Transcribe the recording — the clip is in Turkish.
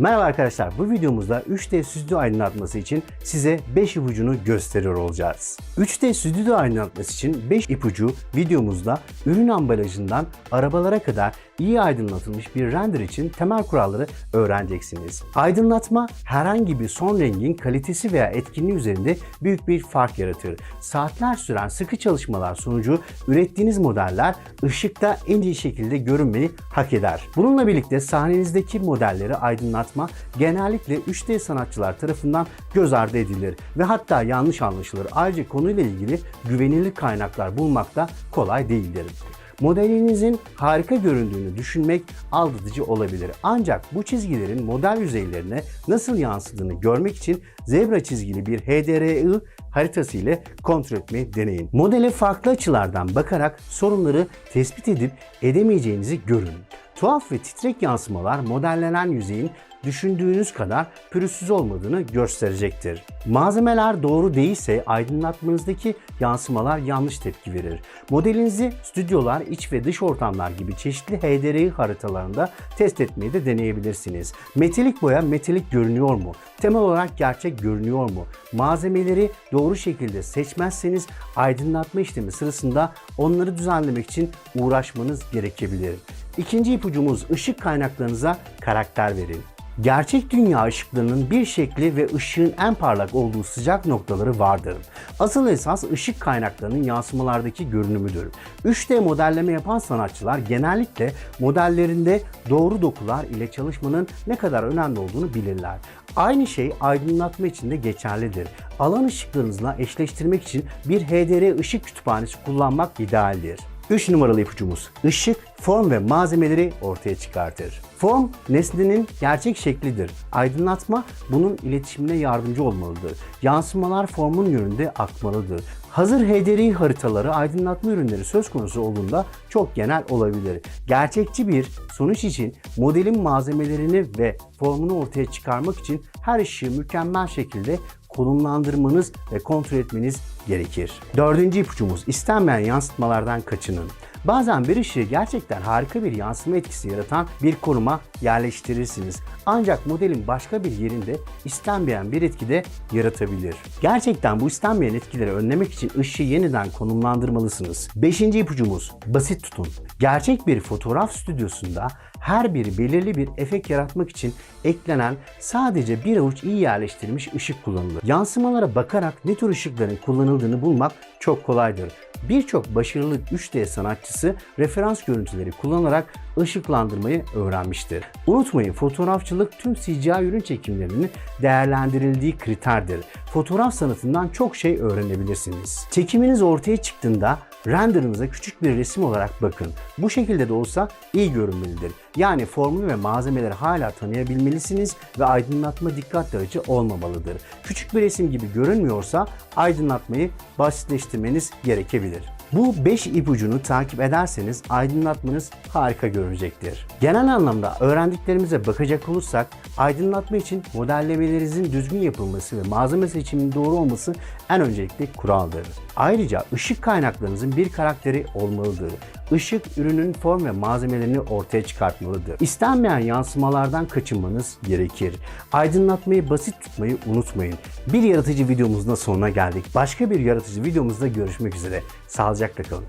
Merhaba arkadaşlar, bu videomuzda 3D stüdyo aydınlatması için size 5 ipucunu gösteriyor olacağız. 3D stüdyo aydınlatması için 5 ipucu videomuzda ürün ambalajından arabalara kadar iyi aydınlatılmış bir render için temel kuralları öğreneceksiniz. Aydınlatma herhangi bir son rengin kalitesi veya etkinliği üzerinde büyük bir fark yaratır. Saatler süren sıkı çalışmalar sonucu ürettiğiniz modeller ışıkta en iyi şekilde görünmeyi hak eder. Bununla birlikte sahnenizdeki modelleri aydınlatma genellikle 3D sanatçılar tarafından göz ardı edilir ve hatta yanlış anlaşılır. Ayrıca konuyla ilgili güvenilir kaynaklar bulmak da kolay değildir. Modelinizin harika göründüğünü düşünmek aldatıcı olabilir. Ancak bu çizgilerin model yüzeylerine nasıl yansıdığını görmek için zebra çizgili bir HDRI haritası ile kontrol etmeyi deneyin. Modele farklı açılardan bakarak sorunları tespit edip edemeyeceğinizi görün. Tuhaf ve titrek yansımalar modellenen yüzeyin düşündüğünüz kadar pürüzsüz olmadığını gösterecektir. Malzemeler doğru değilse aydınlatmanızdaki yansımalar yanlış tepki verir. Modelinizi stüdyolar, iç ve dış ortamlar gibi çeşitli HDRI haritalarında test etmeyi de deneyebilirsiniz. Metalik boya metalik görünüyor mu? Temel olarak gerçek görünüyor mu? Malzemeleri doğru şekilde seçmezseniz aydınlatma işlemi sırasında onları düzenlemek için uğraşmanız gerekebilir. İkinci ipucumuz ışık kaynaklarınıza karakter verin. Gerçek dünya ışıklarının bir şekli ve ışığın en parlak olduğu sıcak noktaları vardır. Asıl esas ışık kaynaklarının yansımalardaki görünümüdür. 3D modelleme yapan sanatçılar genellikle modellerinde doğru dokular ile çalışmanın ne kadar önemli olduğunu bilirler. Aynı şey aydınlatma için de geçerlidir. Alan ışıklarınızla eşleştirmek için bir HDR ışık kütüphanesi kullanmak idealdir. 3 numaralı ipucumuz ışık, form ve malzemeleri ortaya çıkartır. Form nesnenin gerçek şeklidir. Aydınlatma bunun iletişimine yardımcı olmalıdır. Yansımalar formun yönünde akmalıdır. Hazır HDRI haritaları aydınlatma ürünleri söz konusu olduğunda çok genel olabilir. Gerçekçi bir sonuç için modelin malzemelerini ve formunu ortaya çıkarmak için her ışığı mükemmel şekilde konumlandırmanız ve kontrol etmeniz gerekir. Dördüncü ipucumuz istenmeyen yansıtmalardan kaçının. Bazen bir ışığı gerçekten harika bir yansıma etkisi yaratan bir konuma yerleştirirsiniz. Ancak modelin başka bir yerinde istenmeyen bir etki de yaratabilir. Gerçekten bu istenmeyen etkileri önlemek için ışığı yeniden konumlandırmalısınız. Beşinci ipucumuz basit tutun. Gerçek bir fotoğraf stüdyosunda her biri belirli bir efekt yaratmak için eklenen sadece bir avuç iyi yerleştirilmiş ışık kullanılır. Yansımalara bakarak ne tür ışıkların kullanıldığını bulmak çok kolaydır. Birçok başarılı 3D sanatçısı referans görüntüleri kullanarak ışıklandırmayı öğrenmiştir. Unutmayın fotoğrafçılık tüm CGI ürün çekimlerinin değerlendirildiği kriterdir. Fotoğraf sanatından çok şey öğrenebilirsiniz. Çekiminiz ortaya çıktığında renderınıza küçük bir resim olarak bakın. Bu şekilde de olsa iyi görünmelidir. Yani formül ve malzemeleri hala tanıyabilmelisiniz ve aydınlatma dikkat dağıtıcı olmamalıdır. Küçük bir resim gibi görünmüyorsa aydınlatmayı basitleştirmeniz gerekebilir. Bu 5 ipucunu takip ederseniz aydınlatmanız harika görünecektir. Genel anlamda öğrendiklerimize bakacak olursak aydınlatma için modellemelerinizin düzgün yapılması ve malzeme seçiminin doğru olması en öncelikli kuraldır. Ayrıca ışık kaynaklarınızın bir karakteri olmalıdır. Işık ürünün form ve malzemelerini ortaya çıkartmalıdır. İstenmeyen yansımalardan kaçınmanız gerekir. Aydınlatmayı basit tutmayı unutmayın. Bir yaratıcı videomuzun da sonuna geldik. Başka bir yaratıcı videomuzda görüşmek üzere. Sağlıcakla kalın.